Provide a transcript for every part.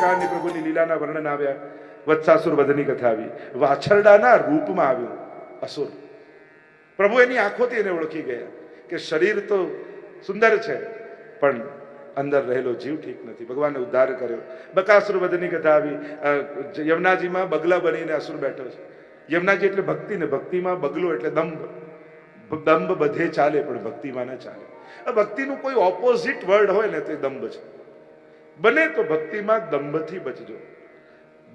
પ્રકારની પ્રભુની લીલાના વર્ણન આવ્યા. વત્સાસુર વધની કથા આવી. વાછરડાના રૂપમાં આવ્યું અસુર. પ્રભુ એની આંખોથી એને ઓળખી ગયા કે શરીર તો સુંદર છે, પણ અંદર રહેલો જીવ ઠીક નથી. ભગવાને ઉદ્ધાર કર્યો. બકાસુર વધની કથા આવી. યમુનાજીમાં બગલા બનીને અસુર બેઠો છે. યમુનાજી એટલે ભક્તિ ને ભક્તિમાં બગલો એટલે દંભ. દંભ બધે ચાલે, પણ ભક્તિમાં ન ચાલે. ભક્તિનું કોઈ ઓપોઝિટ વર્ડ હોય ને તો દંભ છે. બને તો ભક્તિમાં દંભથી બચજો.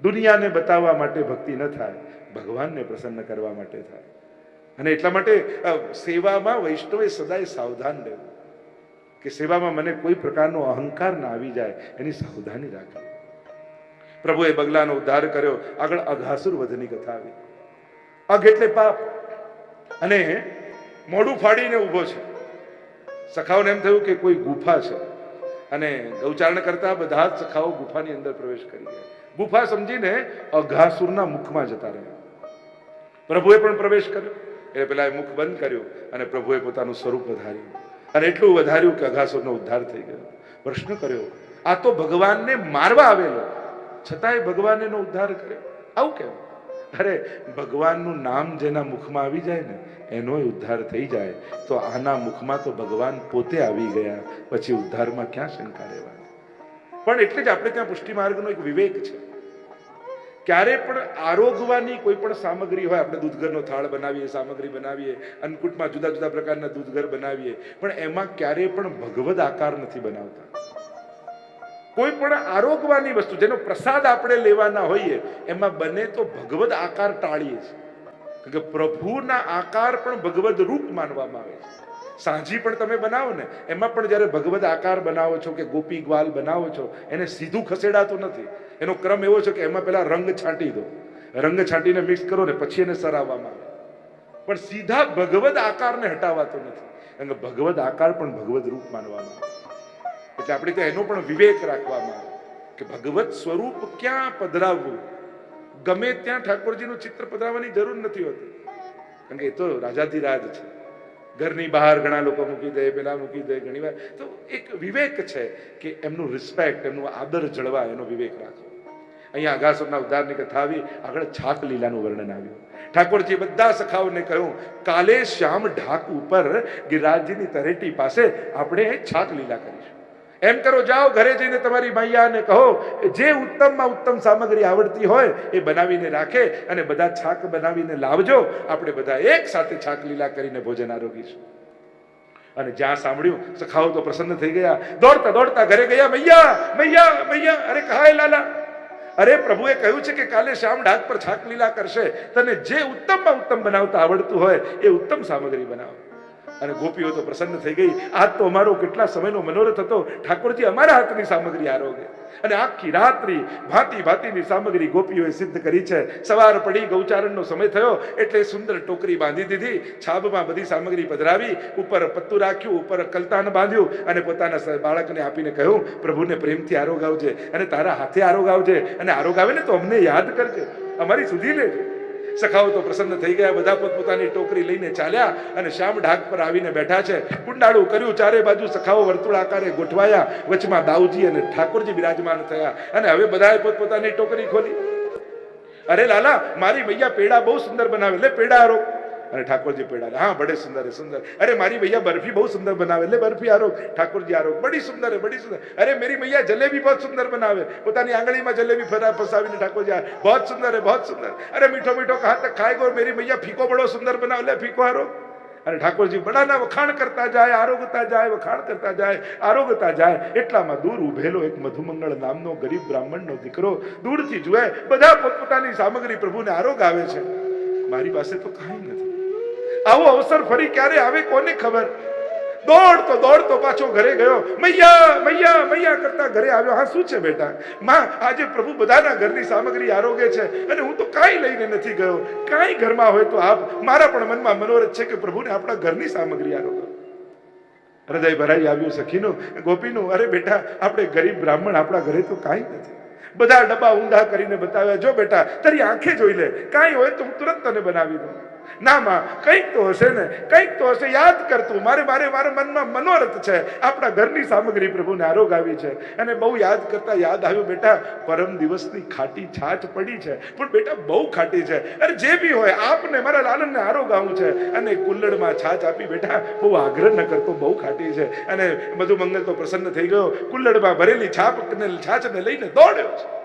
દુનિયાને બતાવવા માટે ભક્તિ ન થાય, ભગવાનને પ્રસન્ન કરવા માટે થાય. અને એટલા માટે સેવામાં વૈષ્ણવે સદાય સાવધાન રહેવું. કે સેવામાં મને કોઈ પ્રકારનો અહંકાર ના આવી જાય, એની સાવધાની રાખવી. પ્રભુએ બગલાનો ઉદ્ધાર કર્યો, આગળ અઘાસુર વધની કથા આવી. અઘ એટલે પાપ. અને મોઢું ફાડીને ઊભો છે. સખાઓને એમ થયું કે કોઈ ગુફા છે. અને ગૌચારણ કરતા બધા જ સખાઓ ગુફાની અંદર પ્રવેશ કરી ગયા. ગુફા સમજીને અઘાસુરના મુખમાં જતા રહ્યા. પ્રભુએ પણ પ્રવેશ કર્યો. એટલે પેલા મુખ બંધ કર્યો અને પ્રભુએ પોતાનું સ્વરૂપ વધાર્યું. અને એટલું વધાર્યું કે અઘાસુરનો ઉદ્ધાર થઈ ગયો. પ્રશ્ન કર્યો, આ તો ભગવાનને મારવા આવેલો. છતાંય ભગવાન એનો ઉદ્ધાર કર્યો. આવું કેમ અરે, ભગવાનનું નામ જેના મુખમાં આવી જાય ને, એનો ઉદ્ધાર થઈ જાય. તો આના મુખમાં તો ભગવાન પોતે આવી ગયા, પછી ઉદ્ધારમાં ક્યાં શંકા રહેવાની? પણ એટલે જ આપણે ત્યાં પુષ્ટિ માર્ગનો એક વિવેક છે. ક્યારે પણ આરોગવાની કોઈ પણ સામગ્રી હોય, આપણે દૂધઘરનો થાળ બનાવીએ, સામગ્રી બનાવીએ, અન્નકૂટમાં જુદા જુદા પ્રકારના દૂધઘર બનાવીએ, પણ એમાં ક્યારે પણ ભગવદ આકાર નથી બનાવતા. કોઈ પણ આરોગવાની વસ્તુ, જેનો પ્રસાદ આપણે લેવાના હોઈએ, એમાં બને તો ભગવદ આકાર ટાળીએ છીએ. કે પ્રભુના આકાર પણ ભગવદ રૂપ માનવામાં આવે છે. સાંજી પણ તમે બનાવો ને, એમાં પણ જ્યારે ભગવદ આકાર બનાવો છો કે ગોપી ગ્વાલ બનાવો છો, એને સીધું ખસેડાતું નથી. એનો ક્રમ એવો છે કે એમાં પહેલા રંગ છાંટી દો. રંગ છાંટીને મિક્સ કરો ને, પછી એને સરાવવામાં આવે. પણ સીધા ભગવદ આકારને હટાવાતો નથી. કારણ કે ભગવદ આકાર પણ ભગવદ રૂપ માનવામાં આવે. એટલે આપણે ત્યાં એનો પણ વિવેક રાખવામાં આવે કે ભગવત સ્વરૂપ ક્યાં પધરાવવું? ગમે ત્યાં ઠાકોરજીનું ચિત્ર પધરાવવાની જરૂર નથી હોતી. કારણ કે એ તો રાજાધિરાજ છે. ઘરની બહાર ઘણા લોકો મૂકી દે, પેલા મૂકી દે, ઘણી વાર. તો એક વિવેક છે કે એમનું રિસ્પેક્ટ એમનું આદર જળવા એનો વિવેક રાખો. અહીંયા અગાસુરના ઉદ્ધારની કથા આવી, આગળ છાક લીલાનું વર્ણન આવ્યું. ઠાકોરજી બધા સખાઓને કહ્યું, કાલે શ્યામ ઢાક ઉપર ગિરિરાજજીની તરેટી પાસે આપણે છાક લીલા કરીશું એમ કરો, જાઓ ઘરે જઈને તમારી મૈયાને કહો જે ઉત્તમમાં ઉત્તમ સામગ્રી આવડતી હોય એ બનાવીને રાખે અને બધા છાક બનાવીને લાવજો. આપણે બધા એક સાથે છાક લીલા કરીને ભોજન આરોગીશું. અને જ્યાં સાંભળ્યું, સખાઓ તો પ્રસન્ન થઈ ગયા. દોડતા દોડતા ઘરે ગયા, મૈયા મૈયા મૈયા, અરે કહાય લાલા? અરે પ્રભુએ કહ્યું છે કે કાલે શ્યામ ઢાક પર છાક લીલા કરશે. તને જે ઉત્તમમાં ઉત્તમ બનાવતા આવડતું હોય એ ઉત્તમ સામગ્રી બનાવો. અને ગોપીઓ તો પ્રસન્ન થઈ ગઈ. આજ તો અમારો કેટલા સમયનો મનોરથ હતો. ઠાકોરજી અમારા હાથની સામગ્રી આરોગે. અને આખી રાત્રિ ભાતી ભાતીની સામગ્રી ગોપીઓએ સિદ્ધ કરી છે. સવાર પડી ગૌચારણનો સમય થયો એટલે સુંદર ટોકરી બાંધી દીધી. છાબમાં બધી સામગ્રી પધરાવી, ઉપર પત્તું રાખ્યું, ઉપર કલતાન બાંધ્યું અને પોતાના બાળકને આપીને કહ્યું, પ્રભુને પ્રેમથી આરોગ આવજે અને તારા હાથે આરોગ આવજે અને આરોગ આવે ને તો અમને યાદ કરજે. અમારી સુધી લેજે. સખાઓ તો પ્રસન્ન થઈ ગયા, બધા પોતપોતાની ટોકરી લઈને ચાલ્યા અને શ્યામ ઢાક પર આવીને બેઠા છે. કુંડાળું કર્યું, ચારે બાજુ સખાઓ વર્તુળ આકારે ગોઠવાયા, વચમાં દાઉજી અને ઠાકોરજી બિરાજમાન થયા. અને હવે બધાએ પોતપોતાની ટોકરી ખોલી. અરે લાલા, મારી મૈયા પેડા બહુ સુંદર બનાવે એટલે પેડા આરો અને ઠાકોરજી પીડાને. હા, બડે સુંદર હે સુંદર. અરે, મારી ભૈયા બરફી બહુ સુંદર બનાવે. એટલે બરફી આરોગ ઠાકોરજી આરોગ બડી સુંદર હે બડી સુંદર. અરે, મારી ભૈયા જલેબી બહુ સુંદર બનાવે. પોતાની આંગળીમાં જલેબી ફરા, ફસાવીને ઠાકોરજી બહુ સુંદર હે બહુ સુંદર. અરે, મીઠો મીઠો કહા તક ખાય ગો મેરી ભૈયા ફીકો બડો સુંદર બનાવે. એટલે ફીકો આરોગ અને ઠાકોરજી બડાના વખાણ કરતા જાય, આરોગતા જાય, વખાણ કરતા જાય, આરોગતા જાય. એટલામાં દૂર ઉભેલો એક મધુમંગળ નામનો ગરીબ બ્રાહ્મણનો દીકરો દૂરથી જુએ. બધા પોતપોતાની સામગ્રી પ્રભુને આરોગ આવે છે. મારી પાસે તો કાંઈ નથી. આવો અવસર ફરી ક્યારે આવે કોને ખબર? દોડતો દોડતો પાછો ઘરે ગયો. મૈયા મૈયા મૈયા કરતા ઘરે આવ્યો. હા, શું છે બેટા? માં, આજે પ્રભુ બધાના ઘરની સામગ્રી આરોગ્ય છે અને હું તો કાંઈ લઈને નથી ગયો. કાંઈ ઘરમાં હોય તો આપ મારા પણ મનમાં મનોરથ છે કે પ્રભુને આપણા ઘરની સામગ્રી આરોગ્ય હૃદય ભરાઈ આવ્યું સખીનું, ગોપીનું. અરે બેટા, આપણે ગરીબ બ્રાહ્મણ આપણા ઘરે તો કાંઈ નથી. બધા ડબ્બા ઊંધા કરીને બતાવ્યા, જો બેટા, તારી આંખે જોઈ લે. કાંઈ હોય તો હું તુરંત તને બનાવી દઉં. ના માં, કંઈક તો હશે ને, કંઈક તો હશે, યાદ કરતું મારે મારે, મારા મનમાં મનોરથ છે. આપણા ઘરની સામગ્રી પ્રભુને આરોગ આવી છે. અને બહુ યાદ કરતા યાદ આવ્યું બેટા, પરમ દિવસની ખાટી છાચ પડી છે. પણ બેટા, બહુ ખાટી છે. અરે જે બી હોય, આપને, મારા લાલનને આરોગ આવું છે. અને કુલ્લડમાં છાછ આપી બેટા, બહુ આગ્રહ ન કરતો, બહુ ખાટી છે. અને બધું મંગલ તો પ્રસન્ન થઈ ગયો. કુલ્લડમાં ભરેલી છાપ ને છાછને લઈને દોડ્યો છે.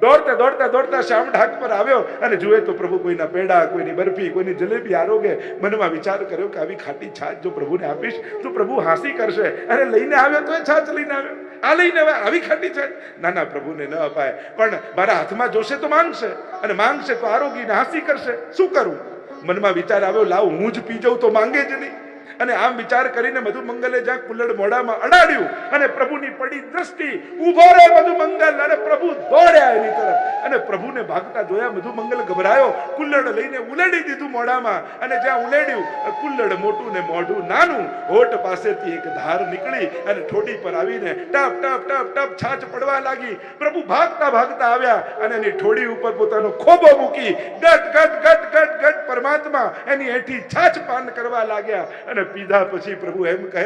દોડતા દોડતા દોડતા શ્યામ ઢાક પર આવ્યો અને જુએ તો પ્રભુ કોઈના પેડા, કોઈની બરફી, કોઈની જલેબી આરોગે. મનમાં વિચાર કર્યો કે આવી ખાટી છાજ જો પ્રભુને આપીશ તો પ્રભુ હાંસી કરશે. અને લઈને આવ્યો તો એ છાછ લઈને આવ્યો. આ લઈને આવે આવી ખાટી છે ના ના, પ્રભુને ન અપાય. પણ મારા હાથમાં જોશે તો માંગશે. અને માંગશે તો આરોગીને હાંસી કરશે. શું કરું? મનમાં વિચાર આવ્યો, લાવ, હું જ પી જઉં તો માંગે જ નહીં. અને આમ વિચાર કરીને મધુ મંગલે જ્યાં કુલ્લડ મોઢામાં અડાડ્યું અને પ્રભુની પડી દ્રષ્ટિ ઊભો રે મધુ અને પ્રભુ દોડ્યા એની તરફ. અને પ્રભુને ભાગતા જોયા મધુ ગભરાયો. કુલ્લડ લઈને ઉલેડી દીધું મોઢામાં અને જ્યાં ઉલેડ્યું કુલ્લડ મોટું ને મોઢું નાનું, હોઠ પાસેથી એક ધાર નીકળી અને ઠોડી પર આવીને ટપ ટપ ટપ ટપ છાછ પડવા લાગી. પ્રભુ ભાગતા ભાગતા આવ્યા અને એની ઠોડી ઉપર પોતાનો ખોબો મૂકી ગટ ગટ ગટ ગટ ગટ પરમાત્મા એની હેઠી છાછ પાન કરવા લાગ્યા અને પીધા પછી પ્રભુ એમ કહે,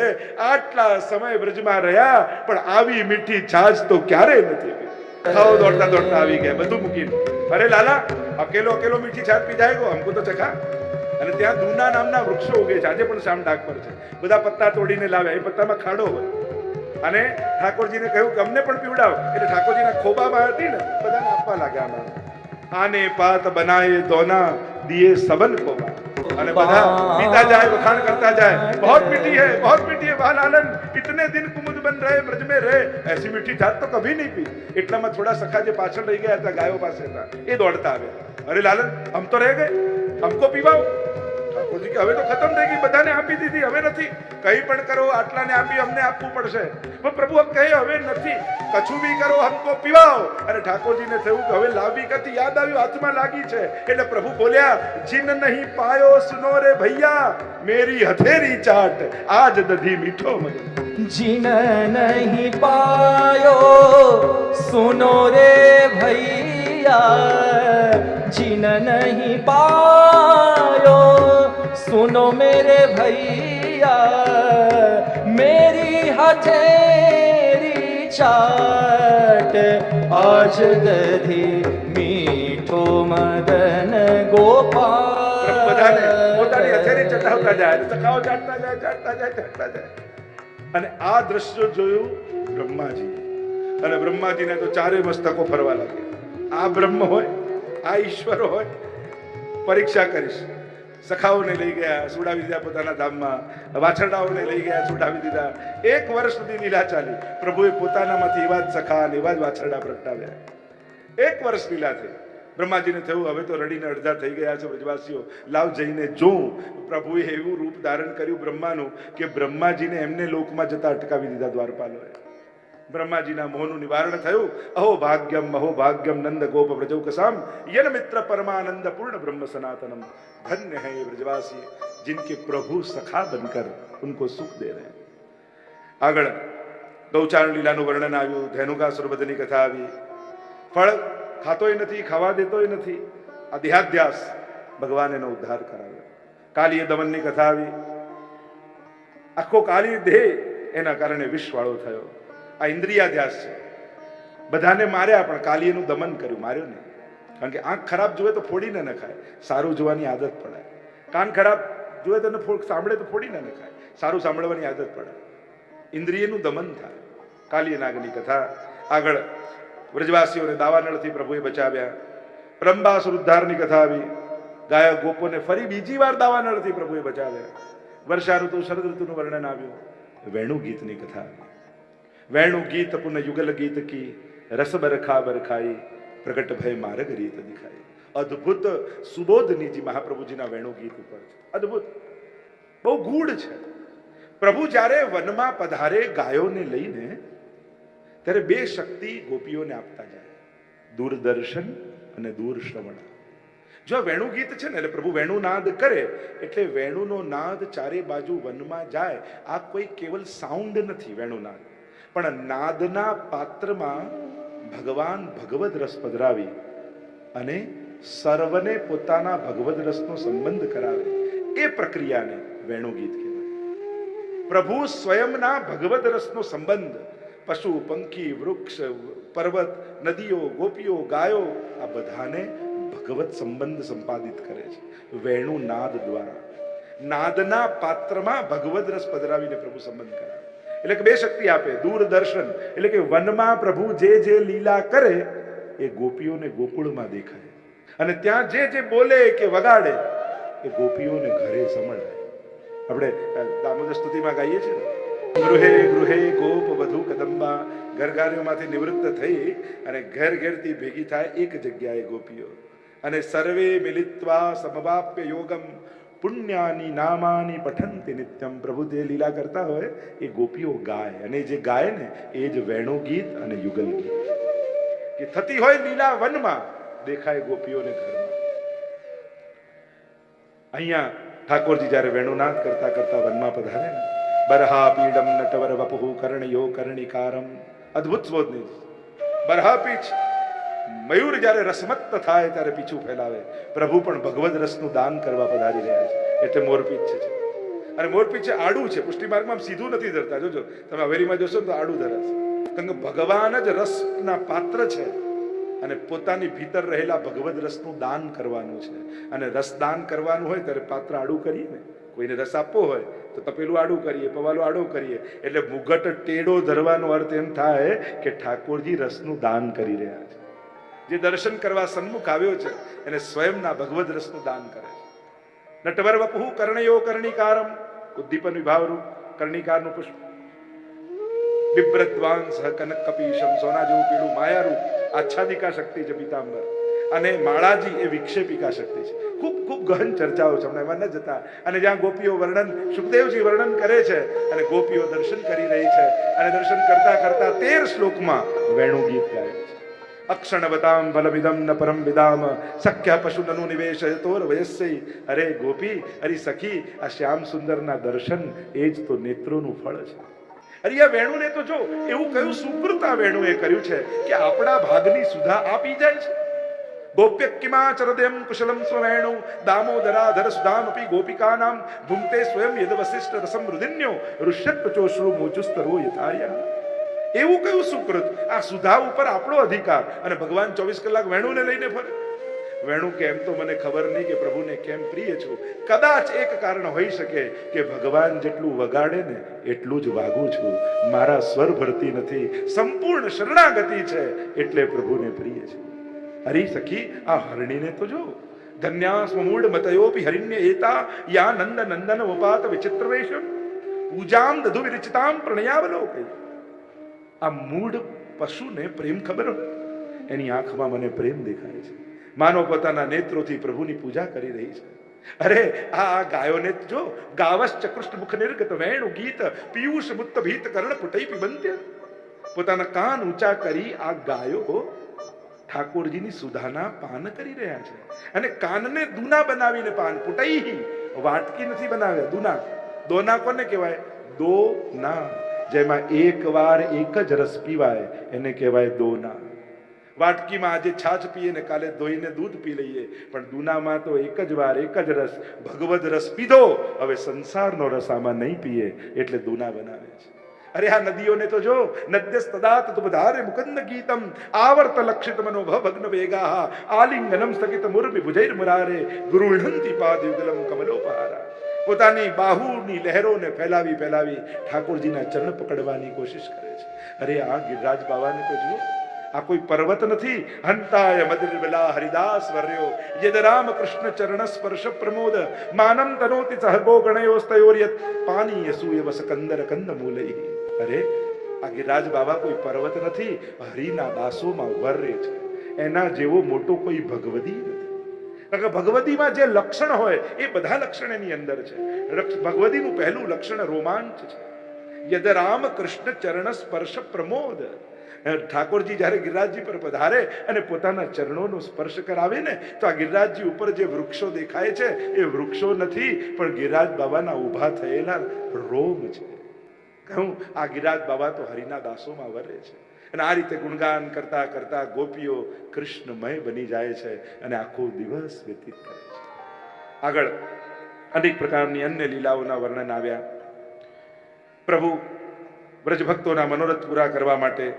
આટલા સમય બ્રજમાં રહ્યા, પણ આવી મીઠી છાજ તો ક્યારે નથી ખાઓ, દોડતા દોડતા આવી ગયા, બધું મૂકીને. અરે લાલા, અકેલો અકેલો મીઠી છાજ પી જાય અમકો તો ચખા. અને ત્યાં દૂના નામના વૃક્ષો ઉગે છે, આજે પણ શામ ડાક પર છે. બધા પત્તા તોડીને લાવે એ પત્તામાં ખાડો હોય. અને ઠાકોરજીને કહ્યું કે, અમને પણ પીવડાવ. એટલે ઠાકોરજીના ખોબામાં હતી ને, બધાને આપવા લાગ્યા આને પાત બનાય દોના દિયે સબન ખોબા पीता जाए, बखान करता जाए। बहुत मिट्टी है, बहुत मिट्टी है बाल आनंद। इतने दिन कुमुद बन रहे, ब्रज में रहे। ऐसी मीठी चाट तो कभी नहीं पी। इतना मत थोड़ा सखा जो पाचन रह गया था, गायों पास था ये दौड़ता आ गया। अरे लालन, हम तो रह गए। हमको पीवाओ। હતી કે હવે તો ખતમ થઈ ગઈ, બધાને આપી દીધી, હવે નથી. કંઈ પણ કરો, આટલાને આપી અમને આપવું પડશે. પણ પ્રભુ કહે, હવે નથી. કછું બી કરો હમકો પીવાઓ. અને ઠાકોરજીને થયું કે હવે લાવી કતી યાદ આવ્યું, હાથમાં લાગી છે. એટલે પ્રભુ બોલ્યા, જીન નહીં પાયો સુનો રે ભૈયા, મેરી હથેરી ચાટ, આજ દધી મીઠો મજન જીન નહીં પાયો સુનો રે ભૈયા, જીન નહીં પાયો सुनो मेरे भैया मेरी हथेरी चाट आज दधी मीठो मदन પ્રભુ બધાને પોતાની હથેળી गोपाल ચટાવતા જાય અને ચકાઓ ચાટતા જાય ચાટતા જાય ચાટતા જાય અને આ દ્રશ્ય જોયું બ્રહ્માજી અને બ્રહ્માજીને તો ચારે મસ્તકો ફરવા લાગ્યા આ બ્રહ્મ હોય આ ઈશ્વર હોય પરીક્ષા કરીશ સખાઓને લઈ ગયા, સુડાવી દીધા પોતાના ધામમાં, વાછરડાઓને લઈ ગયા, સુડાવી દીધા. એક વર્ષ સુધી લીલા ચાલી. પ્રભુએ પોતાનામાંથી એવા જ સખા અને એવા જ વાછરડા પ્રગટાવ્યા. એક વર્ષ લીલા થઈ. બ્રહ્માજીને થયું, હવે તો રડીને અડધા થઈ ગયા છે વજવાસીઓ લાવ જઈને જોઉં. પ્રભુએ એવું રૂપ ધારણ કર્યું બ્રહ્માનું કે બ્રહ્માજીને એમને લોકમાં જતા અટકાવી દીધા દ્વારપાલોએ. બ્રહ્માજીના મોહનું નિવારણ થયું અહો ભાગ્યમ અહો ભાગ્યમ નંદ ગોપ વ્રજૌ કસામ યન મિત્ર પરમાનંદ પૂર્ણ બ્રહ્મ સનાતનમ धन्य है ये ब्रजवासी जिनके प्रभु सखा बनकर उनको सुख दे रहे हैं આગળ ગૌચારણ લીલાનું વર્ણન આવ્યું ધેનુકાસુર બધની કથા આવી ફળ ખાતોય નથી ખાવા દેતોય નથી આ દેહાધ્યાસ ભગવાન એનો ઉદ્ધાર કરાવ્યો કાલીય દમનની કથા આવી આખો કાલી દેહ એના કારણે વિષવાળો થયો આ ઇન્દ્રિયાધ્યાસ છે. બધાને માર્યા પણ કાલીયનું દમન કર્યું, માર્યો નહીં. કારણ કે આંખ ખરાબ જોવે તો ફોડીને ન ખાય. સારું જોવાની આદત પડે કાન ખરાબ જોવે તો સાંભળે તો ફોડીને ન ખાય. સારું સાંભળવાની આદત પડે ઇન્દ્રિયનું દમન થાય. કાલી નાગની કથા. આગળ વ્રજવાસીઓને દાવાનળથી પ્રભુએ બચાવ્યા. પ્રંબાસ ઉદ્ધારની કથા આવી. ગાયક ગોપોને ફરી બીજી વાર દાવાનળથી પ્રભુએ બચાવ્યા. વર્ષા ઋતુ શરદ ઋતુનું વર્ણન આવ્યું. વેણુ ગીતની કથા આવી. વેણુ ગીત પુન યુગલ ગીત કી રસ બરખા બરખાઈ પ્રગટ ભય માર્ગ રીત દિખાઈ. અદ્ભુત સુબોધનીજી મહાપ્રભુજીના વેણુ ગીત ઉપર છે. અદ્ભુત. બહુ ગૂઢ છે. પ્રભુ જ્યારે વનમાં પધારે ગાયોને લઈને, ત્યારે બે શક્તિ ગોપીઓને આપતા જાય. દૂરદર્શન અને દૂર શ્રવણ જો વેણુ ગીત છે ને, એટલે પ્રભુ વેણુ નાદ કરે, એટલે વેણુનો નાદ ચારે બાજુ વનમાં જાય. આ કોઈ કેવલ સાઉન્ડ નથી વેણુ નાદ. પણ નાદના પાત્રમાં ભગવાન ભગવદ રસ પધરાવી અને સર્વને પોતાના ભગવદ રસનો સંબંધ કરાવે. એ પ્રક્રિયાને વેણુ ગીત કહેવાય. પ્રભુ સ્વયંના ભગવદ રસનો સંબંધ, પશુ, પંખી, વૃક્ષ, પર્વત, નદીઓ, ગોપીઓ, ગાયો, આ બધાને ભગવત સંબંધ સંપાદિત કરે છે. વેણુ નાદ દ્વારા. નાદના પાત્રમાં ભગવદ રસ પધરાવીને પ્રભુ સંબંધ કરાવે. એટલે કે બે શક્તિ આપે, દૂરદર્શન. એટલે કે વનમાં પ્રભુ જે જે લીલા કરે, એ ગોપીઓને ગોકુળમાં દેખાય. અને ત્યાં જે જે બોલે કે વગાડે, એ ગોપીઓને ઘરે સંભળાય. આપણે દામોદર સ્તુતિમાં ગાઈએ છીએ ગૃહે ગૃહે ગોપ વધુ કદંબા. ઘરગારીઓમાંથી નિવૃત્ત થઈ અને ઘેર ઘેરથી ભેગી થાય એક જગ્યાએ ગોપીઓ. અને સર્વે મિલિત્વા સમવાપ્ય યોગમ. પુણ્યાની નામાની પઠંતી નિત્યમ પ્રભુ જે લીલા કરતા હોય એ ગોપીઓ ગાય. અને જે ગાય ને, એ જ વેણુ ગીત અને યુગલ ગીત. કે થતી હોય લીલા વનમાં, દેખાય ગોપીઓને ઘરમાં. અહીંયા ઠાકોરજી જ્યારે વેણુનાદ કરતા કરતા વનમાં પધારે ને બરહા પીડમ નટવર વપહુ કર્ણયો કર્ણિકારમ. અદ્ભુત સ્વોદની બરહા પીછ મયુર જ્યારે રસમત્ત થાય ત્યારે પીછું ફેલાવે. પ્રભુ પણ ભગવદ રસનું દાન કરવા પધારી રહ્યા છે. એટલે મોરપીછ છે. અને મોરપીછ આડું છે. પુષ્ટિ માર્ગમાં સીધું નથી ધરતા. જોજો, તમે હવેલીમાં જોશો ને તો આડું ધરે છે. કારણ કે ભગવાન જ રસના પાત્ર છે. અને પોતાની ભીતર રહેલા ભગવદ રસનું દાન કરવાનું છે. અને રસ દાન કરવાનું હોય ત્યારે પાત્ર આડું કરીએ ને. કોઈને રસ આપવો હોય તો તપેલું આડું કરીએ, પવાલું આડું કરીએ. એટલે મુગટ ટેડો ધરવાનો અર્થ એમ થાય કે ઠાકોરજી રસનું દાન કરી રહ્યા છે. જે દર્શન કરવા સન્મુખ આવ્યો છે, એને સ્વયંના ભગવદ રસનું દાન કરે છે. નટવર વપુ કર્ણયો કર્ણિકારમ, ઉદ્દીપન વિભાવરૂપ કર્ણિકારનું પુષ્પ. બિભ્રદ્વાંસ કનક કપીશમ સોના જેવું પીળું, માયારૂપ, આચ્છાદિકા શક્તિ છે પીતાંબર. અને માળાજી એ વિક્ષેપિકા શક્તિ છે. ખૂબ ખૂબ ગહન ચર્ચાઓ છે, હમણાં એમાં ન જતા. અને જ્યાં ગોપીઓ વર્ણન, સુખદેવજી વર્ણન કરે છે, અને ગોપીઓ દર્શન કરી રહી છે, અને દર્શન કરતા કરતા તેર શ્લોકમાં વેણુ ગીત ગાય છે. અક્ષણવતામ ફલમિદમ ન પરમ વિદામ સખ્યા પશુ નનુ નિવેશ તોર વયસ્ય અરે ગોપી અરે સખી આ શ્યામ સુંદરના દર્શન એ જ તો નેત્રોનું ફળ છે અરે આ વેણુને તો જો એવું કયું સુકૃતા વેણુએ કર્યું છે કે આપણા ભાગની સુધા આપી જાય છે? ગોપ્ય કિમાચરદેમ કુશલમ સ્વવેણુ, દામોદરાધર સુધામપી ગોપિકાનામ, ભૂમતે સ્વયં યદ વસિષ્ઠ રસમ રુદિન્યો ઋષ્યત પચોશ્રુ મોચુસ્તરો યથાર્યા। એવું કયું સુકૃત? આ સુધા ઉપર આપણો અધિકાર. અને ભગવાન ચોવીસ કલાક વેણુને લઈને ફરે. વેણુ કેમ તો મને ખબર નહીં કે પ્રભુને કેમ પ્રિય છું. કદાચ એક કારણ હોઈ શકે કે ભગવાન જેટલું વગાડે ને એટલું જ વાગું છું. મારા સ્વર ભરતી નથી. સંપૂર્ણ શરણાગતિ છે. એટલે પ્રભુને પ્રિય છે. હરી સખી, આ હરણીને તો જો. ધન્યાસ મૂળ મતયોપી હરિણ્ય એતા યા નંદ નંદન વપાત વિચિત્ર વેશમ પૂજામ દધુ વિરચિતામ પ્રણયાવલોકઈ આ મૂળ પશુને પ્રેમ ખબર એની આંખમાં મને પ્રેમ દેખાય છે. માનો પોતાના નેત્રોથી પ્રભુની પૂજા કરી રહી છે. અરે, આ ગાયોને જ જો ગાવશ્ચ કૃષ્ણ મુખ નિર્ગત વેણુ ગીત પિયુષ મુત્ત ભીત કરણ પુટઈ પિબંત્ય. પોતાના કાન ઊંચા કરી આ ગાયો ઠાકોરજીની સુધાના પાન કરી રહ્યા છે. અને કાનને દૂના બનાવીને પાન. પુટઈ વાટકી નથી બનાવ્યા, દૂના. દોના કોને કહેવાય? દો ના જેમાં એક વાર એક જ રસ પીવાય, એને કહેવાય દોના. વાટકીમાં આજે છાછ પીએ કાલે ધોઈને દૂધ પી લઈએ, પણ દૂનામાં તો એક જ વાર એક જ રસ, ભગવદ રસ પીધો, હવે સંસારનો રસ આમાં નહીં પીએ, એટલે દૂના બનાવે છે. અરે આ નદીઓને તો જો, નદ્યસ્તદાત તુબધારે મુકંદ ગીતમ, આવર્ત લક્ષિત મનોભ ભગ્ન વેગા આલિંગનમ સ્થગિત મુરબી ભુજૈર મુરારે ગૃહંતિ પાદ યુગલમ કમલોપહારા. પોતાની બાહુની લહેરોને ફેલાવી ફેલાવી ઠાકોરજીના ચરણ પકડવાની કોશિશ કરે છે. અરે આ ગિરિરાજ બાબાને તો જુઓ, આ કોઈ પર્વત નથી. હંતાય મદિર્બલા હરિદાસ વર્યો. યદ રામ કૃષ્ણ ચરણ સ્પર્શ પ્રમોદ. માનમ તનોતિ સહગો ગણયોસ્તયોર્યત. પાની યસૂય વસ કંદર કંદ મૂલઈ અરે, આ ગિરિરાજ બાબા કોઈ પર્વત નથી. હરિના દાસોમાં વર્રે છે. એના જેવો મોટો કોઈ ભગવદી કારણ કે ભગવતીમાં જે લક્ષણ હોય, એ બધા લક્ષણ એની અંદર છે. ભગવતીનું પહેલું લક્ષણ રોમાંચ છે. યદ રામ કૃષ્ણ ચરણ સ્પર્શ પ્રમોદ. ઠાકોરજી જ્યારે ગિરિરાજજી પર પધારે અને પોતાના ચરણોનો સ્પર્શ કરાવે ને તો આ ગિરિરાજજી ઉપર જે વૃક્ષો દેખાય છે, એ વૃક્ષો નથી, પણ ગિરિરાજ બાબાના ઊભા થયેલા રોમ છે. કહું, આ ગિરિરાજ બાબા તો હરિના દાસોમાં વરે છે. અને આ રીતે ગુણગાન કરતા કરતા ગોપીઓ કૃષ્ણમય બની જાય છે અને આખો દિવસ વ્યતીત કરે છે. આગળ અનેક પ્રકારની અન્ય લીલાઓના વર્ણન આવ્યા. પ્રભુ, વ્રજભક્તોના મનોરથ પૂરા કરવા માટે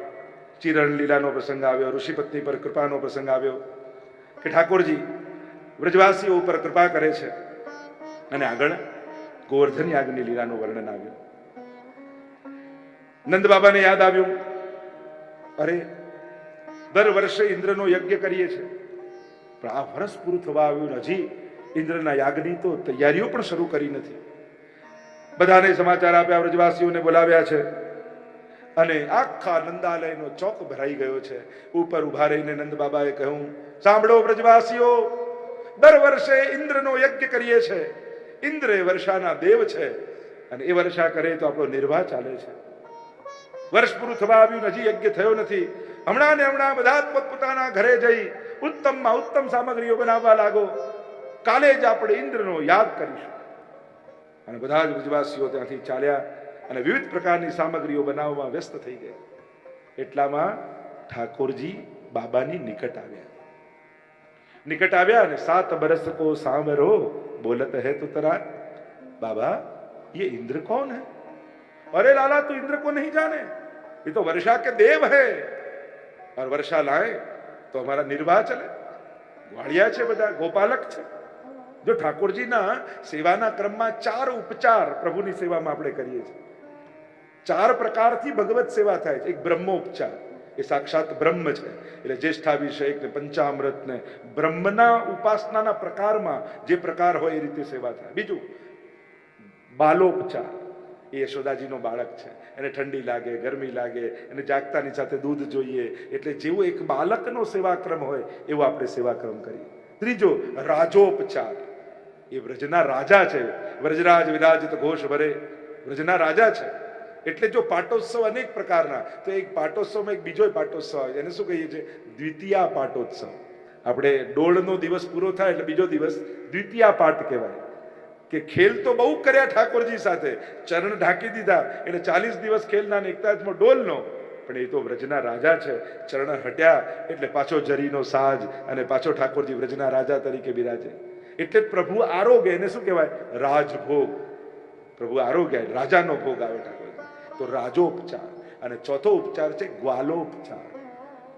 ચિરણ લીલાનો પ્રસંગ આવ્યો, ઋષિપત્ની પર કૃપાનો પ્રસંગ આવ્યો કે ઠાકોરજી, વ્રજવાસીઓ ઉપર કૃપા કરે છે. અને આગળ ગોવર્ધન યાગની લીલાનું વર્ણન આવ્યું. નંદ બાબાને યાદ આવ્યું અરે, દર વર્ષે ઇન્દ્રનો યજ્ઞ કરીએ છીએ. પણ આ વર્ષ પૂરું થવા આવ્યું હજી ઇન્દ્રના યાગની તો તૈયારીઓ પણ શરૂ કરી નથી. બધાને સમાચાર આપ્યા, વ્રજવાસીઓને બોલાવ્યા છે. અને આખા નંદાલયનો ચોક ભરાઈ ગયો છે. ઉપર ઊભા રહીને નંદ બાબાએ કહ્યું, સાંભળો વ્રજવાસીઓ, દર વર્ષે ઇન્દ્રનો યજ્ઞ કરીએ છે. ઇન્દ્ર એ વર્ષાના દેવ છે. અને એ વર્ષા કરે તો આપણો નિર્વાહ ચાલે છે. વર્ષ પૂરું થવા આવ્યું હજી યજ્ઞ થયો નથી હમણાં ને હમણાં બધા જ પોતપોતાના ઘરે જઈ ઉત્તમમાં ઉત્તમ સામગ્રીઓ બનાવવા લાગો કાલે જ આપણે ઇન્દ્રનો યાદ કરીશું અને બધા જ વ્રજવાસીઓ ત્યાંથી ચાલ્યા અને વિવિધ પ્રકારની સામગ્રીઓ બનાવવામાં વ્યસ્ત થઈ ગયા એટલામાં ઠાકોરજી બાબાની નિકટ આવ્યા નિકટ આવ્યા અને સાત બરસ કો સામરો બોલત હે તુ તરા बाबा ये इंद्र कौन है अरे लाला तू इंद्र को नहीं जाने ये तो वर्षा के देव है और वर्षा लाए तो हमारा निर्वाह चले ગ્વાળિયા છે બધા ગોપાલક છે જો ઠાકોરજીના સેવાના ક્રમમાં ચાર ઉપચાર પ્રભુની સેવામાં આપણે કરીએ છીએ ચાર પ્રકારથી ભગવત સેવા થાય છે એક બ્રહ્મોપચાર એ સાક્ષાત બ્રહ્મ છે એટલે જ્યેષ્ઠાભિષેક ને પંચામૃત ને બ્રહ્મના ઉપાસનાના પ્રકારમાં જે પ્રકાર હોય એ રીતે સેવા થાય બીજું બાલોપચાર એ યશોદાજીનો બાળક છે. એને ઠંડી લાગે, ગરમી લાગે, એને જાગતાની સાથે દૂધ જોઈએ. એટલે જેવું એક બાળકનો સેવાક્રમ હોય, એવો આપણે સેવાક્રમ કરીએ. ત્રીજો, રાજોપચાર. એ વ્રજના રાજા છે. વ્રજરાજ વિરાજિત ઘોષ ભરે. વ્રજના રાજા છે. એટલે જો પાટોત્સવ અનેક પ્રકારના, તો એક પાટોત્સવમાં એક બીજો પાટોત્સવ આવે. એને શું કહીએ છીએ દ્વિતીયા પાટોત્સવ. આપણે ડોળનો દિવસ પૂરો થાય એટલે બીજો દિવસ દ્વિતીયા પાઠ કહેવાય. કે ખેલ તો બહુ કર્યા ઠાકોરજી સાથે. ચરણ ઢાંકી દીધા. એટલે ચાલીસ દિવસ ખેલના એકતાજમાં ડોલનો. પણ એ તો વ્રજના રાજા છે. ચરણ હટ્યા. એટલે પાછો જરીનો સાજ અને પાછો ઠાકોરજી વ્રજના રાજા તરીકે બિરાજે. એટલે જ પ્રભુ આરોગ્ય એને શું કહેવાય? રાજભોગ. પ્રભુ આરોગ્ય રાજાનો ભોગ આવે ઠાકોરજી. તો રાજોપચાર. અને ચોથો ઉપચાર છે ગ્વાલોપચાર.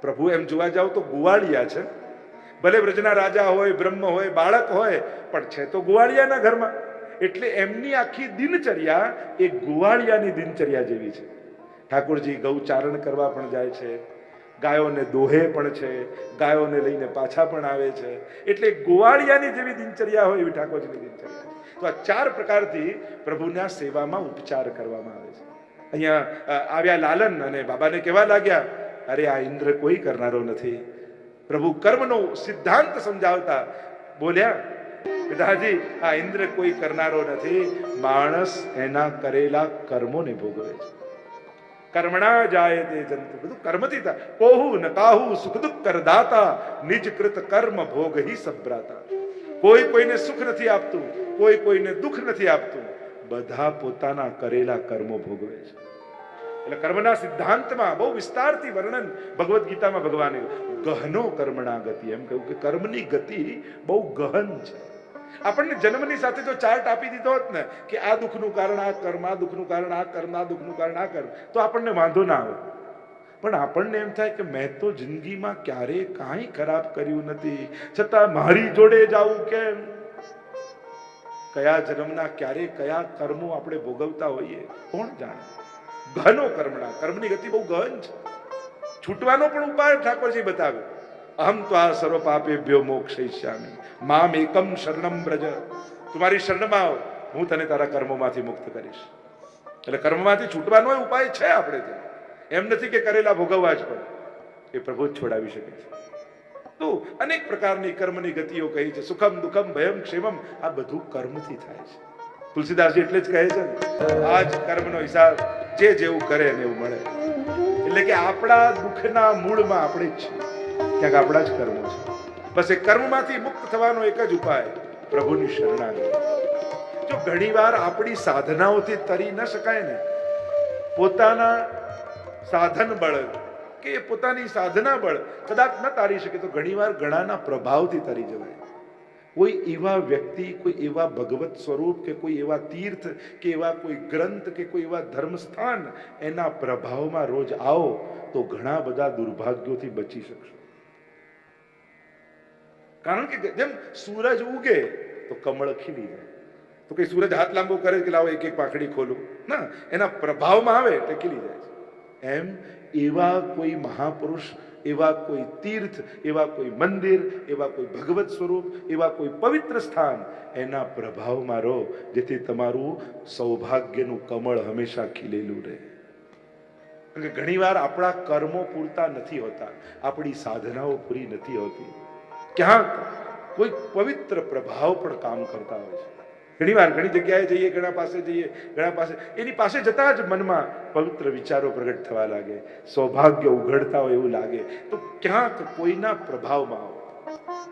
પ્રભુ એમ જોવા જાવ તો ગુવાળિયા છે. ભલે વ્રજના રાજા હોય, બ્રહ્મ હોય, બાળક હોય, પણ છે તો ગુવાળિયાના ઘરમાં. એટલે એમની આખી દિનચર્યા એ ગુવાળિયાની દિનચર્યા જેવી છે. ઠાકોરજી ગૌચારણ કરવા પણ જાય છે, ગાયોને દોહે પણ છે, ગાયોને લઈને પાછા પણ આવે છે. એટલે ગોવાળિયાની જેવી દિનચર્યા હોય એવી ઠાકોરજીની દિનચર્યા. તો આ ચાર પ્રકારથી પ્રભુના સેવામાં ઉપચાર કરવામાં આવે છે. અહીંયા આવ્યા લાલન અને બાબાને કહેવા લાગ્યા? અરે આ ઇન્દ્ર કોઈ કરનારો નથી. પ્રભુ કર્મનો સિદ્ધાંત સમજાવતા બોલ્યા પિતાજી, આ ઇન્દ્ર કોઈ કરનારો નથી. માણસ એના કરેલા કર્મોને ભોગવે છે. કર્મણા જાય તે જંતુ. બધું કર્મથી થાય. કોહુ નકાહુ, સુખ દુઃખ કરદાતા નિજ કૃત કર્મ ભોગ હિ સભ્રાતા. કોઈ કોઈને સુખ નથી આપતું, કોઈ કોઈને દુઃખ નથી આપતું. બધા પોતાના કરેલા કર્મો ભોગવે છે. એટલે કર્મના સિદ્ધાંતમાં બહુ વિસ્તારથી વર્ણન ભગવદ્ ગીતામાં ભગવાને ગહનો કર્મણા ગતિ. એમ કહ્યું કે કર્મની ગતિ બહુ ગહન છે. આપણને જન્મની સાથે જો ચાર્ટ આપી દીધો હોત ને, કે આ દુઃખનું કારણ, આ કર્મ, આ દુઃખનું કારણ, આ કર્મ, આ દુઃખનું કારણ, આ કર્મ, તો આપણને વાંધો ના આવે. પણ આપણને એમ થાય કે મેં તો જિંદગીમાં ક્યારેય કાંઈ ખરાબ કર્યું નથી. છતાં મારી જોડે જાવું કેમ? કયા જન્મના, ક્યારે કયા કર્મો આપણે ભોગવતા હોઈએ, કોણ જાણે? ઘનો કર્મણા કર્મની ગતિ બહુ ગહન છે. છૂટવાનો પણ ઉપાય ઠાકોરજી બતાવ્યો અહમ તો આ સર્વ પાપેભ્યો મોક્ષયિષ્યામિ. મામ એકમ શરણમ બ્રજ તમારી શરણમાં આવ. હું તને તારા કર્મોમાંથી મુક્ત કરીશ. એટલે કર્મમાંથી છૂટવાનો ઉપાય છે આપણે ત્યાં. એમ નથી કે કરેલા ભોગવવા જ પડે. એ પ્રભુ જ છોડાવી શકે છે. તો અનેક પ્રકારની કર્મની ગતિઓ કહી છે. સુખમ, દુઃખમ, ભયમ, ક્ષેમમ, આ બધું કર્મથી થાય છે. તુલસીદાસજી એટલે જ કહે છે ને આ જ કર્મનો હિસાબ જે જેવું કરે ને એવું મળે. એટલે કે આપણા દુઃખના મૂળમાં આપણે જ છીએ. ક્યાંક આપણા જ કર્મો છે. બસ એ કર્મમાંથી મુક્ત થવાનો એક જ ઉપાય, પ્રભુની શરણાગતિ. જો ઘણીવાર આપણી સાધનાઓથી તરી ન શકાય ને, પોતાના સાધન બળ કે પોતાની સાધના બળ કદાચ ન તારી શકે, તો ઘણીવાર ઘણાના પ્રભાવથી તરી જવાય. કોઈ એવા વ્યક્તિ, કોઈ એવા ભગવત સ્વરૂપ કે કોઈ એવા તીર્થ કે એવા કોઈ ગ્રંથ કે કોઈ એવા ધર્મસ્થાન એના પ્રભાવમાં રોજ આવો, તો ઘણા બધા દુર્ભાગ્યોથી બચી શકશો. કારણ કે જેમ સૂરજ ઉગે, તો કમળ ખીલી જાય. તો કઈ સૂરજ હાથ લાંબો કરે કે લાવો એક એક પાંખડી ખોલું. ના, એના પ્રભાવમાં આવે એટલે ખીલી જાય એમ એવા કોઈ મહાપુરુષ, એવા કોઈ તીર્થ, એવા કોઈ મંદિર, એવા કોઈ ભગવત સ્વરૂપ, એવા કોઈ પવિત્ર સ્થાન, એના પ્રભાવમાં રહો, જેથી તમારું સૌભાગ્યનું કમળ હંમેશા ખીલેલું રહે. ઘણીવાર આપણા કર્મો પૂરતા નથી હોતા, આપણી સાધનાઓ પૂરી નથી હોતી. ક્યાંક કોઈ પવિત્ર પ્રભાવ પણ કામ કરતા હોય છે. ઘણીવાર ઘણી જગ્યાએ જઈએ, ઘણા પાસે જઈએ, ઘણા પાસે, એની પાસે જતા જ મનમાં પવિત્ર વિચારો પ્રગટ થવા લાગે, સૌભાગ્ય ઉઘડતા હોય એવું લાગે. તો ક્યાંક કોઈના પ્રભાવમાં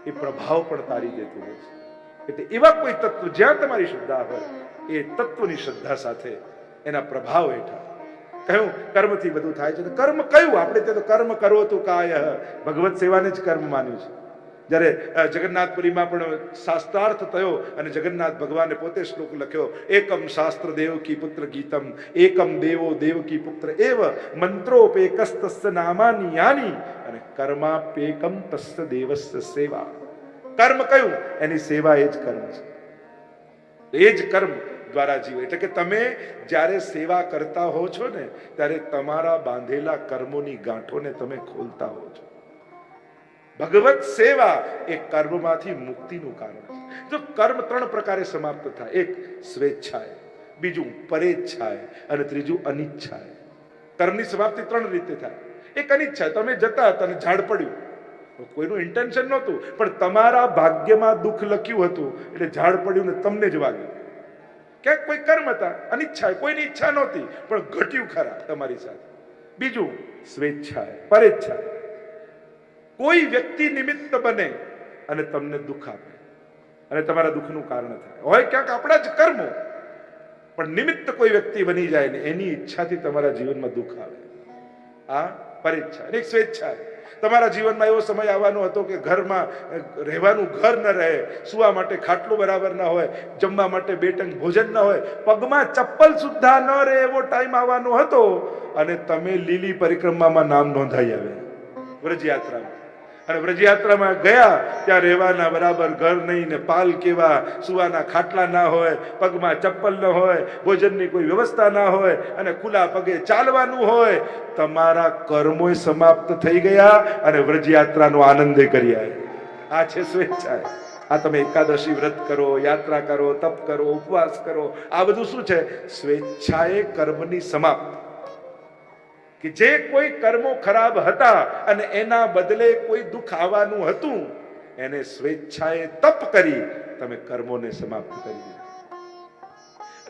એ પ્રભાવ પણ તારી દેતું હોય છે. એટલે એવા કોઈ તત્વ જ્યાં તમારી શ્રદ્ધા હોય, એ તત્વની શ્રદ્ધા સાથે એના પ્રભાવ હેઠળ. કહ્યું, કર્મથી બધું થાય છે. કર્મ કયું? આપણે તે તો કર્મ કરો તો કાય. ભગવત સેવાને જ કર્મ માન્યું છે. જ્યારે જગન્નાથપુરીમાં પણ શાસ્ત્રાર્થ થયો અને જગન્નાથ ભગવાને પોતે શ્લોક લખ્યો, એકમ શાસ્ત્ર દેવ કી પુત્ર ગીતમ, એકમ દેવો દેવ કી પુત્ર એવ, મંત્રોપેકસ્તસ્ય નામાની યાની, અને કર્માપેકમ તસ્ય દેવસ્ય સેવા. કર્મ કયું? એની સેવા એ જ કર્મ છે. એ જ કર્મ દ્વારા જીવો. એટલે કે તમે જ્યારે સેવા કરતા હો છો ને, ત્યારે તમારા બાંધેલા કર્મોની ગાંઠોને તમે ખોલતા હો છો. ભગવત સેવા એ કર્મમાંથી મુક્તિનું કારણ છે. જો કર્મ ત્રણ પ્રકારે સમાપ્ત થાય, એક સ્વેચ્છાએ, બીજું પરેચ્છાએ અને ત્રીજું અનિચ્છાએ. કર્મની સમાપ્તિ ત્રણ રીતે થાય. એક અનિચ્છા, તમે જતા હતા અને ઝાડ પડ્યું. કોઈનું ઇન્ટેન્શન નહોતું, પણ તમારા ભાગ્યમાં દુઃખ લખ્યું હતું, એટલે ઝાડ પડ્યું ને તમને જ વાગ્યું. ક્યાંક કોઈ કર્મ હતા, અનિચ્છા, કોઈની ઈચ્છા નહોતી, પણ ઘટ્યું ખરા તમારી સાથે. બીજું સ્વેચ્છા પરેચ્છાએ. કોઈ વ્યક્તિ નિમિત્ત બને અને તમને દુઃખ આપે. અને તમારા દુઃખનું કારણ થાય. હોય ક્યાંક આપણા જ કર્મો, પણ નિમિત્ત કોઈ વ્યક્તિ બની જાય ને એની ઈચ્છાથી તમારા જીવનમાં દુઃખ આવે. આ પરીચ્છા એક સ્વેચ્છા તમારા જીવનમાં એવો સમય આવવાનો હતો કે ઘરમાં રહેવાનું ઘર ન રહે, સુવા માટે ખાટલું બરાબર ન હોય, જમવા માટે બે ટંગ ભોજન ન હોય, પગમાં ચપ્પલ સુદ્ધા ન રહે એવો ટાઈમ આવવાનો હતો અને તમે લીલી પરિક્રમામાં નામ નોંધાઈ આવ્યા. વ્રજયાત્રામાં. અને વ્રજયાત્રામાં ગયા, ત્યાં રહેવાના બરાબર ઘર નહીં ને પાલ કેવા, સુવાના ખાટલા ના હોય, પગમાં ચપ્પલ ન હોય, ભોજનની કોઈ વ્યવસ્થા ના હોય અને ખુલ્લા પગે ચાલવાનું હોય, તમારા કર્મોય સમાપ્ત થઈ ગયા અને વ્રજયાત્રાનો આનંદ કરી આવ્યા આ છે સ્વેચ્છા આ તમે એકાદશી વ્રત કરો, યાત્રા કરો, તપ કરો, ઉપવાસ કરો, આ બધું શું છે? સ્વેચ્છાએ કર્મની સમાપ્ત. કે જે કોઈ કર્મો ખરાબ હતા અને એના બદલે કોઈ દુઃખ આવવાનું હતું, એને સ્વેચ્છાએ તપ કરી તમે કર્મોને સમાપ્ત કરી દીધા.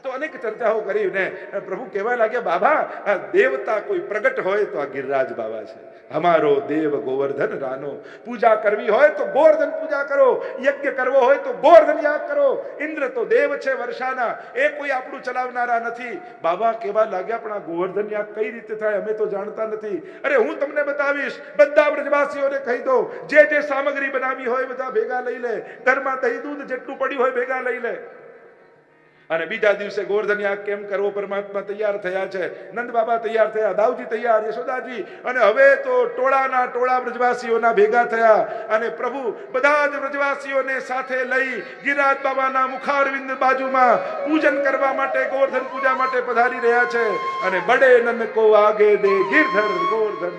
તો અનેક ચર્ચાઓ કરી ને પ્રભુ કહેવા લાગ્યા, બાબા, આ દેવતા કોઈ પ્રગટ હોય તો આ ગિરિરાજ બાબા છે. અમારો દેવ ગોવર્ધન રાનો. પૂજા કરવી હોય તો ગોવર્ધન પૂજા કરો. યજ્ઞ કરવો હોય તો ગોવર્ધન યાગ કરો. ઇન્દ્ર તો દેવ છે વર્ષાના. એ કોઈ આપણું ચલાવનારા નથી. બાબા કેવા લાગ્યા, પણ આ ગોવર્ધન યાગ કઈ રીતે થાય અમે તો જાણતા નથી. અરે હું તમને બતાવીશ. બધા બ્રજવાસીઓને કહી દો જે જે સામગ્રી બનાવી હોય બધા ભેગા લઈ લે. ઘરમાં દહીં દૂધ જેટલું પડ્યું હોય ભેગા લઈ લે. અને બીજા દિવસે ગોવર્ધન યાગ કેમ કરવો પરમાત્મા તૈયાર થયા છે? નંદ બાબા તૈયાર થયા દાઉજી તૈયાર યશોદાજી. અને હવે તો ટોળાના ટોળા બ્રજવાસીઓના ભેગા થયા અને પ્રભુ બધા જ બ્રજવાસીઓને સાથે લઈ ગિરિરાજ બાબાના મુખારવિંદ બાજુમાં પૂજન કરવા માટે ગોવર્ધન પૂજા માટે પધારી રહ્યા છે. અને બડે નંદ કો આગે દે ગિરધર ગોવર્ધન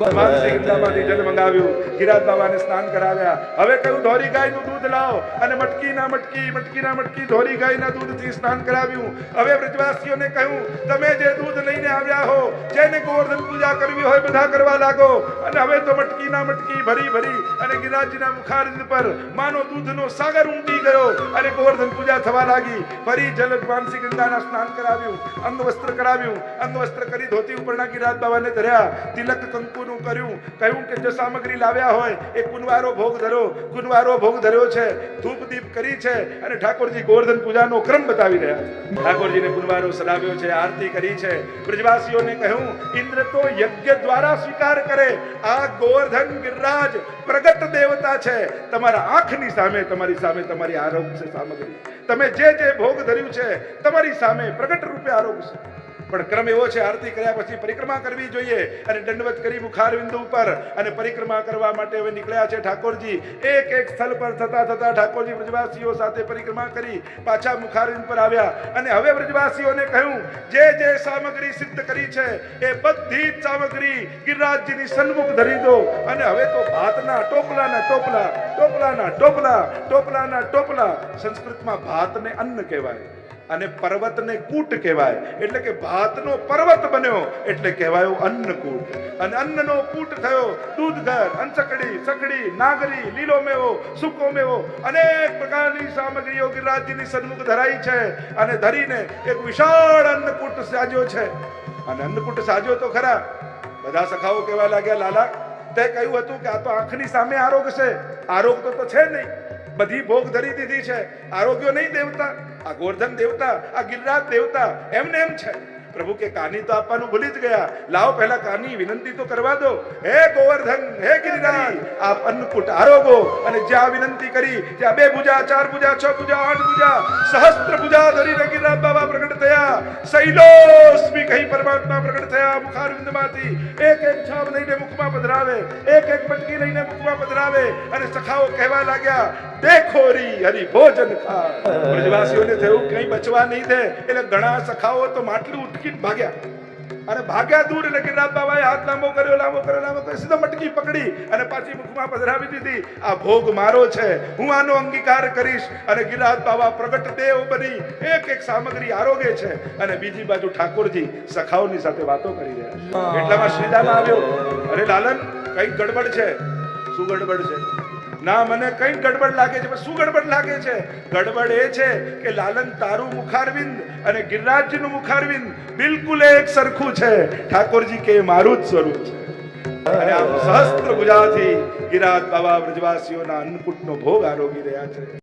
ભગવાન શ્રી ગંગામાંથી જલ મંગાવ્યું ગિરાજ બાબાને સ્નાન કરાવ્યા. હવે કહ્યું ધોરી ગાયનું દૂધ લાવો. અને મટકીના મટકી મટકીના મટકી ધોરી ગાયના દૂધથી સ્નાન કરાવ્યું. હવે વ્રજવાસીઓને કહ્યું, તમે જે દૂધ લઈને આવ્યા હો, જેને ગોવર્ધન પૂજા કરવી હોય બધા કરવા લાગો. અને હવે તો મટકીના મટકી ભરી ભરી અને ગિરાજીના મુખારવિંદ પર માનો દૂધનો સાગર ઉમટી ગયો અને ગોવર્ધન પૂજા થવા લાગી. ફરી જલ માનસી ગંગાના સ્નાન કરાવ્યું અંગવસ્ત્ર કરાવ્યું અંગવસ્ત્ર કરી ધોતી ઉપરના ગિરાજ બાબાને ધર્યા. તિલક કંકુનું કર્યું, કહ્યું કે, જે સામગ્રી લાવ્યા હોય, એ કુનવારો ભોગ ધરો. કુનવારો ભોગ ધર્યો છે ધૂપ દીપ કરી છે અને ઠાકોરજી ગોવર્ધન પૂજાનો ક્રમ પ્રસંગ બતાવી રહ્યા છે. ઠાકોરજીને પુનવારો સડાવ્યો છે, આરતી કરી છે. બ્રજવાસીઓને કહ્યું, ઇન્દ્ર તો યજ્ઞ દ્વારા સ્વીકાર કરે. આ ગોવર્ધન ગિરરાજ પ્રગટ દેવતા છે. તમારા આંખની સામે, તમારી સામે તમારી આરોગ છે સામગ્રી. તમે જે જે ભોગ ધર્યું છે, તમારી સામે પ્રગટ રૂપે આરોગ છે પણ ક્રમ એવો છે, આરતી કર્યા પછી પરિક્રમા કરવી જોઈએ અને દંડવત કરી મુખાર બિંદુ ઉપર અને પરિક્રમા કરવા માટે હવે નીકળ્યા છે ઠાકોરજી. એક એક સ્થળ પર થતા થતા ઠાકોરજી બ્રજવાસીઓ સાથે પરિક્રમા કરી પાછા મુખાર બિંદુ પર આવ્યા. અને હવે બ્રજવાસીઓને કહ્યું, જે જે સામગ્રી સિદ્ધ કરી છે, એ બધી જ સામગ્રી ગિરિરાજજીની સન્મુખ ધરી દો. અને હવે તો ભાતના ટોપલાના ટોપલા ટોપલાના ટોપલા ટોપલાના ટોપલા. સંસ્કૃતમાં ભાતને અન્ન કહેવાય. અને પર્વતને કૂટ કહેવાય. એટલે કે ભાતનો પર્વત બન્યો. એટલે કહેવાયો અન્નકૂટ. અને અન્નનો કૂટ થયો. દૂધઘર અંચકડી સકડી નાગરી, લીલો મેવો, સૂકો મેવો. અનેક પ્રકારની સામગ્રીઓ ગિરિરાજજીની સન્મુખ ધરાઈ છે. અને ધરીને એક વિશાળ અન્નકૂટ સાજ્યો છે. અને અન્નકૂટ સાજ્યો તો ખરા. બધા સખાઓ કહેવા લાગ્યા, લાલા, તે કહ્યું હતું કે આ તો આંખની સામે આરોગ છે. આરોગ તો છે નહીં. બધી ભોગ ધરી દીધી છે. આરોગ્યો નહીં દેવતા, આ ગોર્ધન દેવતા, આ ગિરિરાજ દેવતા, એમને એમ છે. પ્રભુ કે કાની તો આપવાનું ભૂલી જ ગયા. લાવો પહેલા કાની, વિનંતી તો કરવા દો. હે ગોવર્ધન, હે ગિરિરાજ, આપ અન્નકૂટ આરોગો. અને જ્યાં વિનંતી કરી, ત્યાં બે પૂજા ચાર પૂજા છ પૂજા આઠ પૂજા સહસ્ત્ર પૂજા ધરીને ગિરિરાજ બાબા પ્રગટ થયા. શૈલોસ્મી કહી પરમાત્મા પ્રગટ થયા. મુખારવિંદમાંથી એક એક છાપ લઈને મુખમાં પધરાવે. એક એક પટકી લઈને મુખમાં પધરાવે. અને સખાઓ કહેવા લાગ્યા, દેખો રી હરી ભોજન ખા. બ્રજવાસીઓને થયું, કઈ બચવા નહીં દે. એટલે ઘણા સખાઓ તો માટલું ઉઠકીને ભાગ્યા. અને ભાગ્યા દૂર એટલે ગિરિરાજ બાબાએ હાથ લાંબો કર્યો લાંબો કર્યો લાંબો કર્યો, સીધો મટકી પકડી અને પાછી મુખમાં પધરાવી દીધી. આ ભોગ મારો છે, હું આનો અંગીકાર કરીશ અને ગિરિરાજ બાબા પ્રગટ દેવ બની. એક એક સામગ્રી આરોગે છે અને બીજી બાજુ ઠાકોરજી સખાઓની સાથે વાતો કરી રહ્યા એટલામાં શ્રીદામાં આવ્યો. અરે લાલન કઈ ગડબડ છે? શું ગડબડ છે? ના, મને કઈ ગડબડ લાગે છે? શું ગડબડ લાગે છે? ગડબડ એ છે કે લાલન તારું મુખારવિંદ અને ગિરિરાજજીનું મુખારવિંદ બિલકુલ એક સરખું છે. ઠાકોરજી કે મારું જ સ્વરૂપ છે. અને આમ સહસ્ત્ર ગુજરાતી ગિરાજ બાબા બ્રજવાસીઓના અન્નકૂટનો ભોગ આરોગી રહ્યા છે.